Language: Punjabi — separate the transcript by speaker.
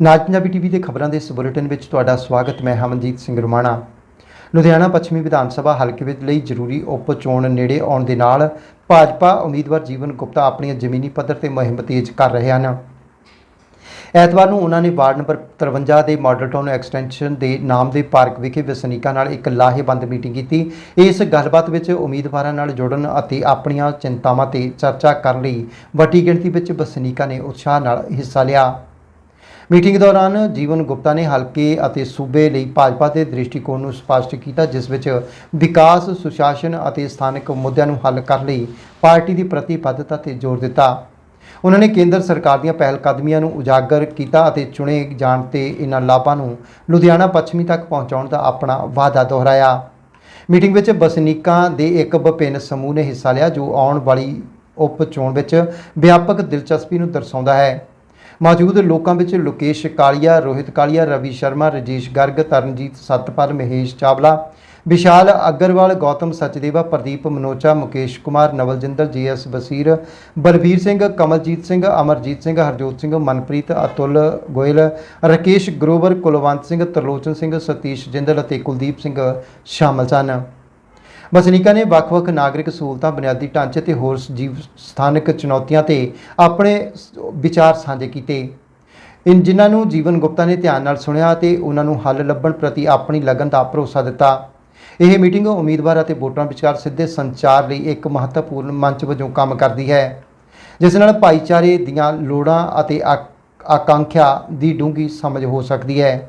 Speaker 1: ਨਾਜ ਪੰਜਾਬੀ ਟੀਵੀ ਦੇ ਖਬਰਾਂ ਦੇ ਇਸ ਬੁਲੇਟਿਨ ਵਿੱਚ ਤੁਹਾਡਾ ਸਵਾਗਤ, ਮੈਂ ਹਮਨਜੀਤ ਸਿੰਘ ਰੁਮਾਣਾ। ਲੁਧਿਆਣਾ ਪੱਛਮੀ ਵਿਧਾਨ ਸਭਾ ਹਲਕੇ ਵਿੱਚ ਲਈ ਜ਼ਰੂਰੀ ਉਪ ਚੋਣ ਨੇੜੇ ਆਉਣ ਦੇ ਨਾਲ ਭਾਜਪਾ ਉਮੀਦਵਾਰ ਜੀਵਨ ਗੁਪਤਾ ਆਪਣੀਆਂ ਜ਼ਮੀਨੀ ਪੱਧਰ ਤੇ ਮੁਹਿੰਮ ਤੇਜ਼ ਕਰ ਰਹੇ ਹਨ। ਐਤਵਾਰ ਨੂੰ ਉਹਨਾਂ ਨੇ ਵਾਰਡ ਨੰਬਰ 53 ਦੇ ਮਾਡਲ ਟਾਊਨ ਐਕਸਟੈਂਸ਼ਨ ਦੇ ਨਾਮ ਦੇ ਪਾਰਕ ਵਿਖੇ ਵਸਨੀਕਾਂ ਨਾਲ ਇੱਕ ਲਾਹੇਬੰਦ ਮੀਟਿੰਗ ਕੀਤੀ। ਇਸ ਗੱਲਬਾਤ ਵਿੱਚ ਉਮੀਦਵਾਰਾਂ ਨਾਲ ਜੁੜਨ ਅਤੇ ਆਪਣੀਆਂ ਚਿੰਤਾਵਾਂ ਤੇ ਚਰਚਾ ਕਰਨ ਲਈ ਵੱਡੀ ਗਿਣਤੀ ਵਿੱਚ ਵਸਨੀਕਾਂ ਨੇ ਉਤਸ਼ਾਹ ਨਾਲ ਹਿੱਸਾ ਲਿਆ। ਮੀਟਿੰਗ ਦੌਰਾਨ ਜੀਵਨ ਗੁਪਤਾ ਨੇ ਹਲਕੇ ਅਤੇ ਸੂਬੇ ਲਈ ਭਾਜਪਾ ਦੇ ਦ੍ਰਿਸ਼ਟੀਕੋਣ ਨੂੰ ਸਪਸ਼ਟ ਕੀਤਾ, ਜਿਸ ਵਿੱਚ ਵਿਕਾਸ, ਸੁਸ਼ਾਸਨ ਅਤੇ ਸਥਾਨਕ ਮੁੱਦਿਆਂ ਨੂੰ ਹੱਲ ਕਰਨ ਲਈ ਪਾਰਟੀ ਦੀ ਪ੍ਰਤੀਬੱਧਤਾ ਤੇ ਜ਼ੋਰ ਦਿੱਤਾ। ਉਹਨਾਂ ਨੇ ਕੇਂਦਰ ਸਰਕਾਰ ਦੀਆਂ ਪਹਿਲ ਕਦਮੀਆਂ ਨੂੰ ਉਜਾਗਰ ਕੀਤਾ ਅਤੇ ਚੁਣੇ ਜਾਣ ਤੇ ਇਹਨਾਂ ਲਾਭਾਂ ਨੂੰ ਲੁਧਿਆਣਾ ਪੱਛਮੀ ਤੱਕ ਪਹੁੰਚਾਉਣ ਦਾ ਆਪਣਾ ਵਾਅਦਾ ਦੁਹਰਾਇਆ। ਮੀਟਿੰਗ ਵਿੱਚ ਵਸਨੀਕਾਂ ਦੇ ਇੱਕ ਵਿਭਿੰਨ ਸਮੂਹ ਨੇ ਹਿੱਸਾ ਲਿਆ, ਜੋ ਆਉਣ ਵਾਲੀ ਉਪ ਚੋਣ ਵਿੱਚ ਵਿਆਪਕ ਦਿਲਚਸਪੀ ਨੂੰ ਦਰਸਾਉਂਦਾ ਹੈ। ਮੌਜੂਦ ਲੋਕਾਂ ਵਿੱਚ ਲੋਕੇਸ਼ ਕਾਲੀਆ, ਰੋਹਿਤ ਕਾਲੀਆ, ਰਵੀ ਸ਼ਰਮਾ, ਰਜੇਸ਼ ਗਰਗ, ਤਰਨਜੀਤ ਸਤਪਾਲ, ਮਹੇਸ਼ ਚਾਵਲਾ, ਵਿਸ਼ਾਲ ਅਗਰਵਾਲ, ਗੌਤਮ ਸਚਦੇਵਾ, ਪ੍ਰਦੀਪ ਮਨੋਚਾ, ਮੁਕੇਸ਼ ਕੁਮਾਰ, ਨਵਲਜਿੰਦਰ, ਜੀਐਸ ਬਸੀਰ, ਬਲਬੀਰ ਸਿੰਘ, ਕਮਲਜੀਤ ਸਿੰਘ, ਅਮਰਜੀਤ ਸਿੰਘ, ਹਰਜੋਤ ਸਿੰਘ, ਮਨਪ੍ਰੀਤ, ਅਤੁਲ ਗੋਇਲ, ਰਕੇਸ਼ ਗਰੋਵਰ, ਕੁਲਵੰਤ ਸਿੰਘ, ਤਰਲੋਚਨ ਸਿੰਘ, ਸਤੀਸ਼ ਜਿੰਦਲ ਅਤੇ ਕੁਲਦੀਪ ਸਿੰਘ ਸ਼ਾਮਲ ਸਨ। ਵਸਨੀਕਾਂ ਨੇ ਵੱਖ-ਵੱਖ ਨਾਗਰਿਕ ਸਹੂਲਤਾਂ ਬੁਨਿਆਦੀ ਢਾਂਚੇ ਤੇ ਹੋਰ ਜੀਵ ਸਥਾਨਕ ਚੁਣੌਤੀਆਂ ਤੇ ਆਪਣੇ ਵਿਚਾਰ ਸਾਂਝੇ ਕੀਤੇ। ਇਨ ਜਿਨ੍ਹਾਂ ਨੂੰ ਜੀਵਨ ਗੁਪਤਾ ਨੇ ਧਿਆਨ ਨਾਲ ਸੁਣਿਆ ਤੇ ਉਹਨਾਂ ਨੂੰ ਹੱਲ ਲੱਭਣ ਪ੍ਰਤੀ ਆਪਣੀ ਲਗਨ ਦਾ ਭਰੋਸਾ ਦਿੱਤਾ। ਇਹ ਮੀਟਿੰਗ ਉਮੀਦਵਾਰ ਅਤੇ ਵੋਟਰਾਂ ਵਿਚਕਾਰ ਸਿੱਧੇ ਸੰਚਾਰ ਲਈ ਇੱਕ ਮਹੱਤਵਪੂਰਨ ਮੰਚ ਵਜੋਂ ਕੰਮ ਕਰਦੀ ਹੈ, ਜਿਸ ਨਾਲ ਭਾਈਚਾਰੇ ਦੀਆਂ ਲੋੜਾਂ ਅਤੇ ਆਕਾਂਖਿਆ ਦੀ ਡੂੰਘੀ ਸਮਝ ਹੋ ਸਕਦੀ ਹੈ।